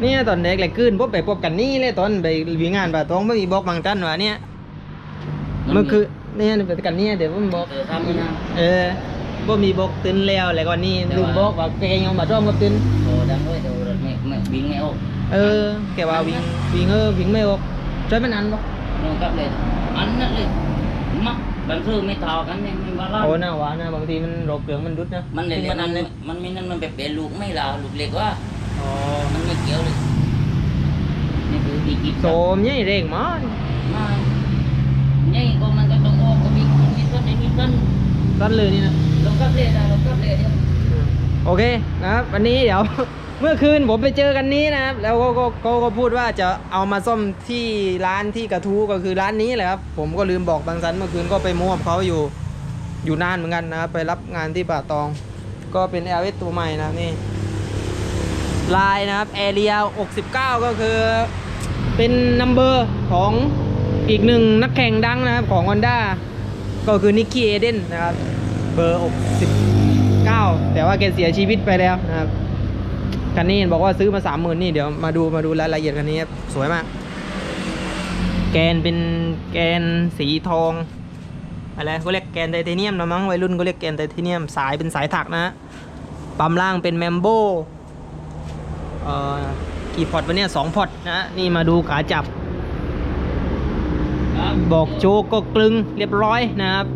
เนี่ยตอนเด็กเลยขึ้นพบไปพบกันนี่เลยตอนไปวิ่งงานป่าตองไม่มีบอกบางท่านว่าเนี่ยเมื่อคือเนี่ยไปกันเนี่ยเดี๋ยวผมบอกเออทำไม่นานเออบ่มีบอกตื่นแล้วอะไรก่อนนี่ลืมบอกว่าแกยังมาร่วมกับตื่นโอ้ดังด้วยเดี๋ยวรถไม่ไม่วิ่งไม่ออกเออแกว่าวิ่งวิ่งเออวิ่งไม่ออกช่วยมันอันบ่น้องกลับเลยอันนั้นเลยมักบันทึกไม่ต่อกันยังไม่ว่าล่าโอ้น่าหวานนะบางทีมันรกเหลืองมันดุดนะมันเลยที่มันมัอันนเลยมันมีนั่นมันแบบเป็นลูกไม่ลาลูกเล็กว่าอ๋อ มันไม่เกี่ยวเลยนี่คือดีกินโสมใหญ่เร่งมั้งมานี่ก็มันก็ต้องออกก็มีคนมีต้นไอ้มีต้นตัดเลยนี่นะลงกลับเลยนะลงกลับเลยเดี๋ยวโอเคนะครับ วันนี้เดี๋ยว เมื่อคืนผมไปเจอกันนี้นะครับ แล้วก็ก็ก็ก็พูดว่าจะเอามาซ่อมที่ร้านที่กระทู้ก็คือร้านนี้แหละครับ ผมก็ลืมบอกบางสันเมื่อคืนก็ไปมั่วกับเขาอยู่อยู่นานเหมือนกันนะครับ ไปรับงานที่ป่าตอง ก็เป็น l อ s ตัวใหม่นะครับนี่ ลายนะครับแอเรีย69 ก็คือเป็นนัมเบอร์ของอีกหนึ่งนักแข่งดังนะครับของ Honda ก็คือนิกกี้เอเดนนะครับเบอร์ 69 แต่ว่าแกเสียชีวิตไปแล้วนะครับคันนี้เห็นบอกว่าซื้อมา 30,000 นี่เดี๋ยวมาดูมาดูรายละเอียดคันนี้ครับสวยมาก แกนเป็นแกนสีทองอะไรเขาเรียกแกนไทเทเนียมนะมั้งวัยรุ่นก็เรียกแกนไทเทเนียมสายเป็นสายถักนะปั๊มล่างเป็นแมมโบ่ กี่พอร์ตวะเนี่ยสองพอร์ตนะนี่มาดูขาจับ บอกโจกก็กลึงเรียบร้อยนะครับ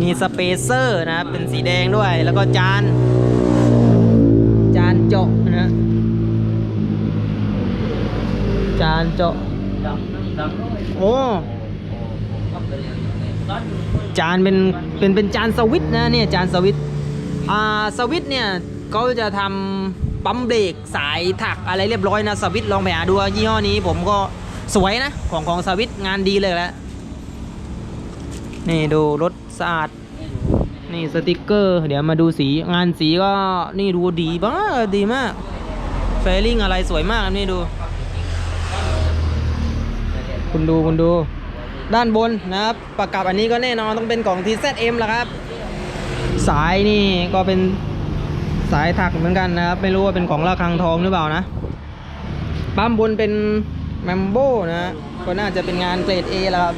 มีสเปเซอร์นะครับเป็นสีแดงด้วยแล้วก็จาน จานเจาะนะจานเจาะโอ้จานเป็นเป็นเป็นจานสวิตนะเนี่ยจานสวิตอ่าสวิตเนี่ย เขาจะทำปั๊มเบรกสายถักอะไรเรียบร้อยนะสวิตลองไปหาดูยี่ห้อนี้ผมก็สวยนะ ของของสวิตงานดีเลยแหละนี่ดูรถสะอาดนี่สติกเกอร์ เดี๋ยวมาดูสีงานสีก็นี่ดูดีมากดีมากเฟลลิ่งอะไรสวยมากนนี่ดู คุณดูคุณดู ด้านบนนะครับประกับอันนี้ก็แน่นอนต้องเป็นกล่อง TZM ละครับ สายนี่ก็เป็น สายถักเหมือนกันนะครับ ไม่รู้ว่าเป็นของระฆังทองหรือเปล่านะ ปั๊มบนเป็นแมมโบนะ ก็น่าจะเป็นงานเกรด A แล้วครับ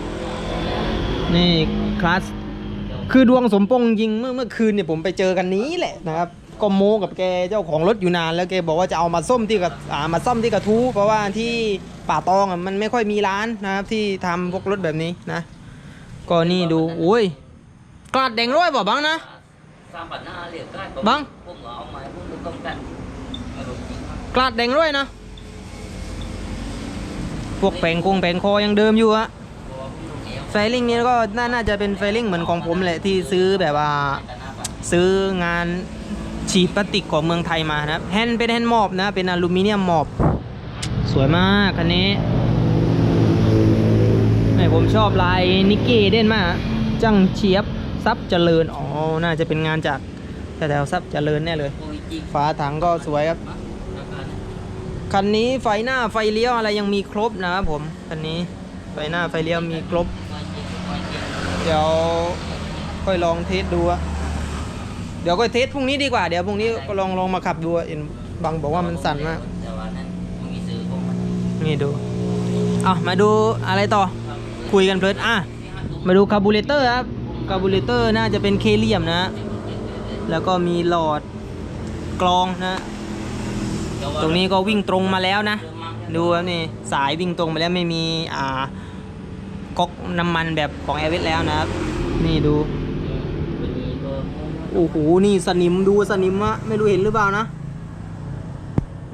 นี่คลาส คือดวงสมปองจริงเมื่อเมื่อคืนเนี่ยผมไปเจอกันนี้แหละนะครับ ก็โมกับแกเจ้าของรถอยู่นาน แล้วแกบอกว่าจะเอามาส้มที่กับอ่ามาซ่อมที่กระทู้เพราะว่าที่ป่าตองอะมันไม่ค่อยมีร้านนะครับที่ทำพวกรถแบบนี้นะ ก็นี่ดูโอ้ยกลาดแดงร้อยบ่บังนะ สามปัดหน้าเรียกได้บัง ผมเอาไม้ผมก็ต้องแต่อารมณ์จริงครับกลาดแดงร้อยนะ พวกแปลงคงแปลงคอยังเดิมอยู่อะเพราะว่าผมดูเอวไฟลิ่งนี้ก็น่าน่าจะเป็นไฟลิ่งเหมือนของผมแหละที่ซื้อแบบว่า แต่หน้าปัดซื้องานฉีดพลาสติกของเมืองไทยมานะครับแฮนด์เป็นแฮนด์มอบนะ เป็นอลูมิเนียมมอบ สวยมากคันนี้แหม่ผมชอบลายนิกกี้เด่นมาก จังเชียบ ซับเจริญ อ๋อ น่าจะเป็นงานจากแถวๆซับเจริญแน่เลยโอ้ยจริงฝาถังก็สวยครับนะราคาเนี่ยคันนี้ไฟหน้าไฟเลี้ยวอะไรยังมีครบนะครับผม คันนี้ไฟหน้าไฟเลี้ยวมีครบร้อยเจ็ดสิบร้อยเจ็ดเดี๋ยวค่อยลองเทสดูอะเดี๋ยวก็เทสพรุ่งนี้ดีกว่า เดี๋ยวพรุ่งนี้ก็ลองลองมาขับดูอะเห็นบางบอกว่ามันสั่นมากแต่ว่านั้นมันมีซื้อผมมันนี่ดูอะมาดูอะไรต่อ คุยกันเพลินอะ มาดูคาร์บูเรเตอร์ครับ คาร์บูเรเตอร์น่าจะเป็นเคเลียมนะ แล้วก็มีหลอดกรองนะ ตรงนี้ก็วิ่งตรงมาแล้วนะ ดูนี่สายวิ่งตรงมาแล้วไม่มีอ่าก๊อกน้ำมันแบบของแอร์เวสแล้วนะครับ นี่ดู โอ้โห นี่สนิมดูสนิมอะไม่รู้เห็นหรือเปล่านะ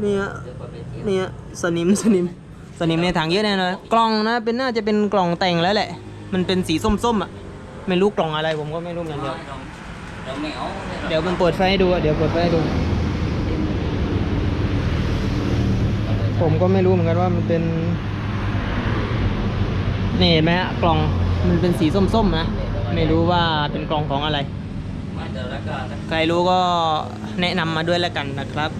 เนี่ยเนี่ยสนิมสนิมสนิมในถังเยอะแน่เลยกล่องนะเป็นน่าจะเป็นกล่องแต่งแล้วแหละ มันเป็นสีส้มๆอะ ไม่รู้กล่องอะไรผมก็ไม่รู้เหมือนกันเดียวเราไม่เดี๋ยวมันเปิดไฟให้ดูอะเดี๋ยวเปิดไฟให้ดู ผมก็ไม่รู้เหมือนกันว่ามันเป็นนี่เห็นไหมฮะกล่องมันเป็นสีส้มๆนะไม่รู้ว่าเป็นกล่องของอะไรใครรู้ก็แนะนำมาด้วยแล้วกันนะครับ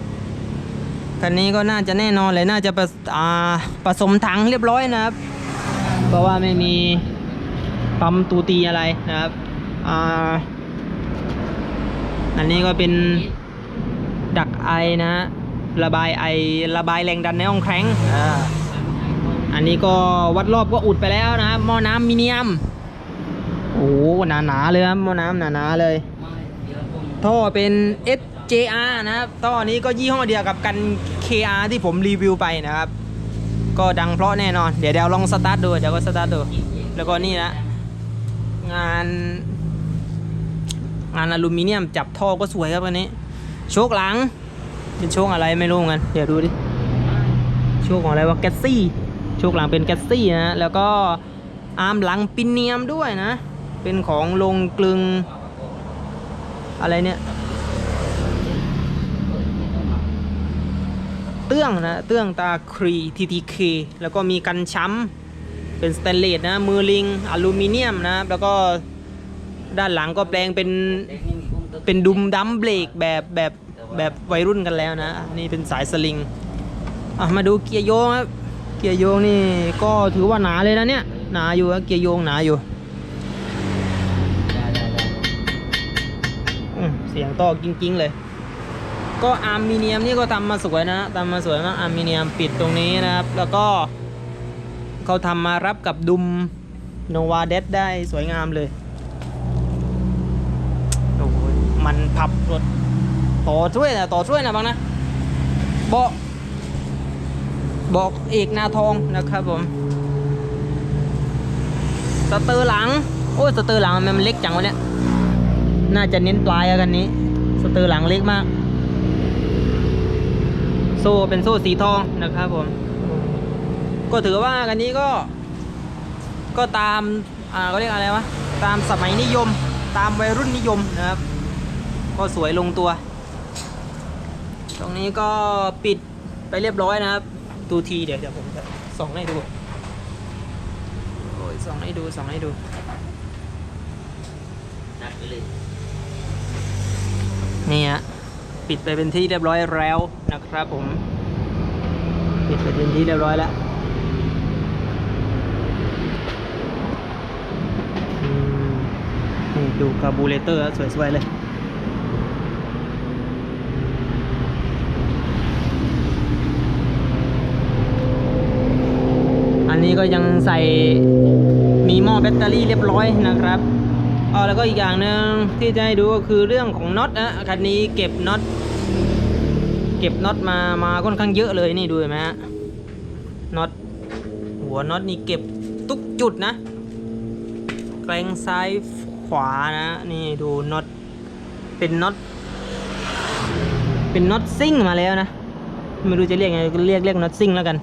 คันนี้ก็น่าจะแน่นอนเลยน่าจะผสอ่าผสมถังเรียบร้อยนะครับ เพราะว่าไม่มี ปั๊มตูตีอะไรนะครับอ่าอันนี้ก็เป็นดักไอนะฮะระบายไอระบายแรงดันในห้องแครงอ่าอันนี้ก็วัดรอบก็อุดไปแล้วนะครับหม้อน้ำมิเนียม โอ้โหหนาๆเลยครับหม้อน้ำหนาๆเลยไม่เดี๋ยวผมท่อเป็น SJR นะครับ ท่อนี้ก็ยี่ห้อเดียวกับกัน KR ที่ผมรีวิวไปนะครับ ก็ดังเพราะแน่นอน เดี๋ยวเดี๋ยวลองสตาร์ทดู เดี๋ยวก็สตาร์ทดู แล้วก็นี่นะ งาน งานอลูมิเนียมจับท่อก็สวยครับอันนี้ โชคหลัง เป็นโชคอะไรไม่รู้เหมือนกันเดี๋ยวดูดิโชคของอะไรวะแกสซี่ โชคหลังเป็นแกสซี่นะแล้วก็อาร์มหลังปินเนียมด้วยนะ เป็นของลงกลึง อะไรเนี่ยเตื้องนะเตื้องตาครี TTK แล้วก็มีกันช้ำ เป็นสแตนเลสนะ มือลิงอลูมิเนียมนะแล้วก็ด้านหลังก็แปลงเป็นเป็นดุมดัมเบรกแบบแบบแบบวัยรุ่นกันแล้วนะ นี่เป็นสายสลิงอะมาดูเกียร์โยงครับเกียร์โยงนี่ก็ถือว่าหนาเลยนะเนี่ย หนาอยู่เกียร์โยงหนาอยู่เสียงต่อกิ้งๆเลย ก็อาร์มิเนียมนี่ก็ทำมาสวยนะทำมาสวยมากอาร์มิเนียมปิดตรงนี้นะครับ แล้วก็ เขาทำมารับกับดุมโนวาเดสได้สวยงามเลยโอ้โหมันพับรถต่อช่วยนะต่อช่วยนะบางนะเบาะบอกเอกนาทองนะครับผมสเตอร์หลัง โอ้ยสเตอร์หลังมันเล็กจังวะเนี่ยน่าจะเน้นปลายอะกันนี้ สเตอร์หลังเล็กมาก โซ่เป็นโซ่สีทองนะครับผม ก็ถือว่ากันนี้ก็ ก็ตาม อ่าก็เรียกอะไรวะ ตามสมัยนิยม ตามวัยรุ่นนิยมนะครับ ก็สวยลงตัว ตรงนี้ก็ปิดไปเรียบร้อยนะครับ ดูทีเดี๋ยวเดี๋ยวผมจะส่องให้ดู โอ้ยส่องให้ดูส่องให้ดูจัดไปเลยนี่ฮะปิดไปเป็นที่เรียบร้อยแล้วนะครับผม ปิดไปเป็นที่เรียบร้อยแล้วอืมนี่ ดูคาร์บูเรเตอร์สวยๆเลยอันนี้ก็ยังใส่มีหม้อแบตเตอรี่เรียบร้อยนะครับเอ๋อแล้วก็อีกอย่างหนึ่งที่จะให้ดูก็คือเรื่องของน็อตนะคันนี้เก็บน็อตเก็บน็อตมามาค่อนข้างเยอะเลยนี่ดูเห็นไหมฮะน็อตหัวน็อตนี่เก็บทุกจุดนะแกลงซ้ายข ขวานะ นี่ดูน็อตเป็นน็อตเป็นน็อตซิ่งมาแล้วนะ ไม่รู้จะเรียกไงเรียกเรียกน็อตซิ่งแล้วกัน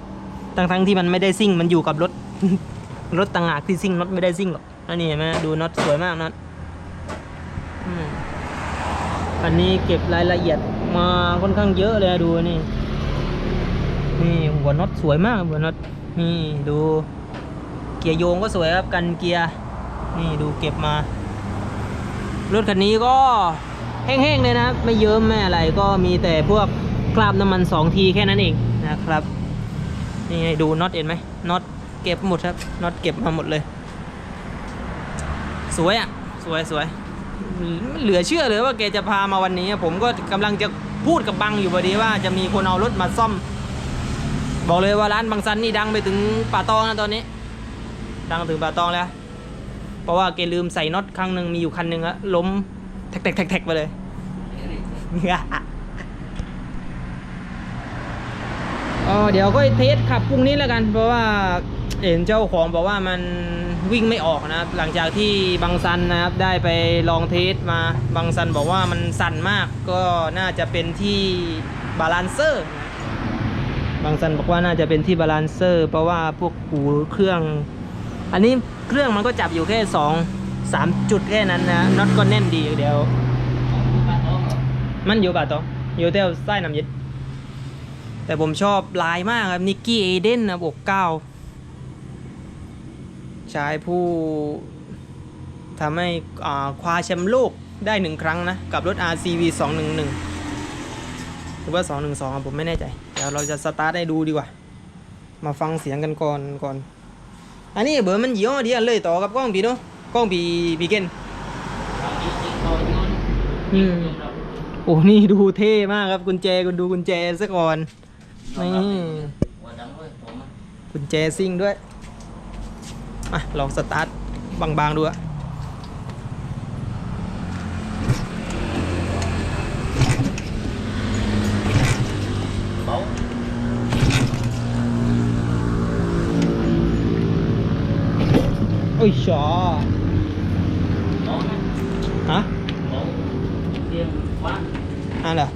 ทั้งทั้งๆที่มันไม่ได้ซิ่งมันอยู่กับรถ รถต่างหากที่ซิ่งน็อตไม่ได้ซิ่งหรอกอันนี้เห็นไหมดูน็อตสวยมากน็อตอันนี้เก็บรายละเอียดมาค่อนข้างเยอะเลยดูนี่นี่หัวน็อตสวยมากหัวน็อตนี่ดูเกียร์โยงก็สวยครับกันเกียร์นี่ดูเก็บมา รถคันนี้ก็แห้งๆเลยนะครับ ไม่เยิ้มไม่อะไรก็มีแต่พวกคราบน้ำมันสองทีแค่นั้นเองนะครับนี่ไงดูน็อตเห็นไหมน็อตเก็บหมดครับน็อตเก็บมาหมดเลย สวยอะสวยสวยเหลือเชื่อเลยว่าแกจะพามาวันนี้ ผมก็กำลังจะพูดกับบังอยู่พอดีว่าจะมีคนเอารถมาซ่อม บอกเลยว่าร้านบางซันนี่ดังไปถึงป่าตองนะตอนนี้ ดังถึงป่าตองแล้ว ราะว่าแกลืมใส่น็อตครั้งหนึ่งมีอยู่คันหนึ่งอะล้มแท็กแท็กแท็กไปเลยเออเดี๋ยวก็เทสขับพรุ่งนี้แล้วกัน เพราะว่าเห็นเจ้าของบอกว่ามันวิ่งไม่ออกนะครับหลังจากที่บางซันนะครับได้ไปลองเทสมาบางซันบอกว่ามันสั่นมากก็น่าจะเป็นที่บาลานเซอร์บางซันบอกว่าน่าจะเป็นที่บาลานเซอร์ เพราะว่าพวกหูเครื่อง อันนี้เครื่องมันก็จับอยู่แค่สองสามจุดแค่นั้นนะน็อตก็แน่นดีเดี๋ยว มันอยู่ป่ะตออยู่แถวใต้น้ำย็นแต่ผมชอบลายมากครับนิกกี้เอเดนนะบวกเก้าชายผู้ทำให้คว้าแชมป์โลกได้หนึ่งครั้งนะ กับรถ RCV 211 หรือว่า 212อะผมไม่แน่ใจ เดี๋ยวเราจะสตาร์ทให้ดูดีกว่า มาฟังเสียงกันก่อนก่อน อันนี้เบอร์มันยี่ห้อเดียวเลยต่อกับกล้องปีโน่กล้องปีปีเกนอืมโอ้นี่ดูเท่มากครับกุญแจคุณดูกุญแจซะก่อนนี่กุญแจซิ่งด้วยมาลองสตาร์ทบางๆดูอะ โอ้ยชอฮะอันเหรอ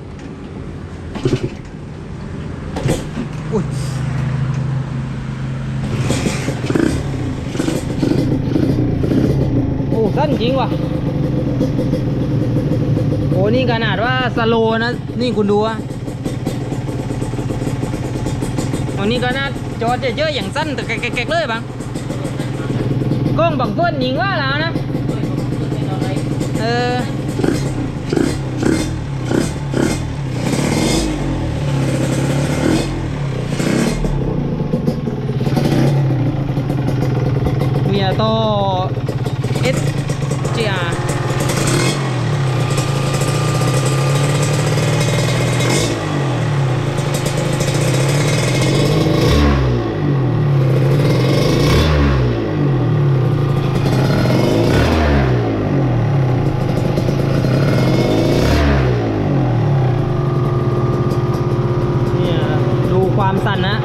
อุ้ยโอ้สั้นจริงว่ะโอ้นี่ขนาดว่าสโลนะ นี่คุณดูอะโอ้นี่ก็น่าจอดเยอะๆอย่างสั้นแต่แกะๆๆเลยบัง กล้องบังเฟิร์นยิงว่าแล้วนะ เออ เมียโตเอสจีอาเนี่ยดูความสั่นนะ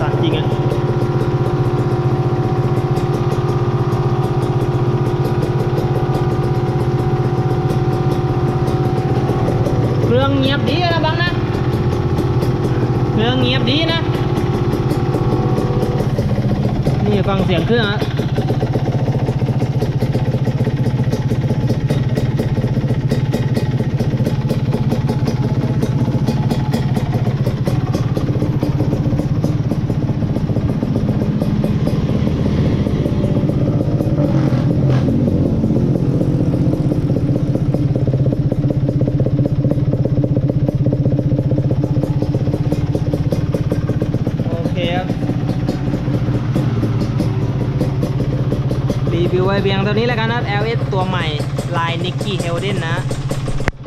สั่นจริงอะเครื่ องเงียบดีนะบังนะเครื่องเงียบดีนะ นี่ฟังเสียงเครื่องอะ ไว้เพียงเท่านี้แล้วกันนะครับ LS ตัวใหม่ลาย Nicky Helden นะ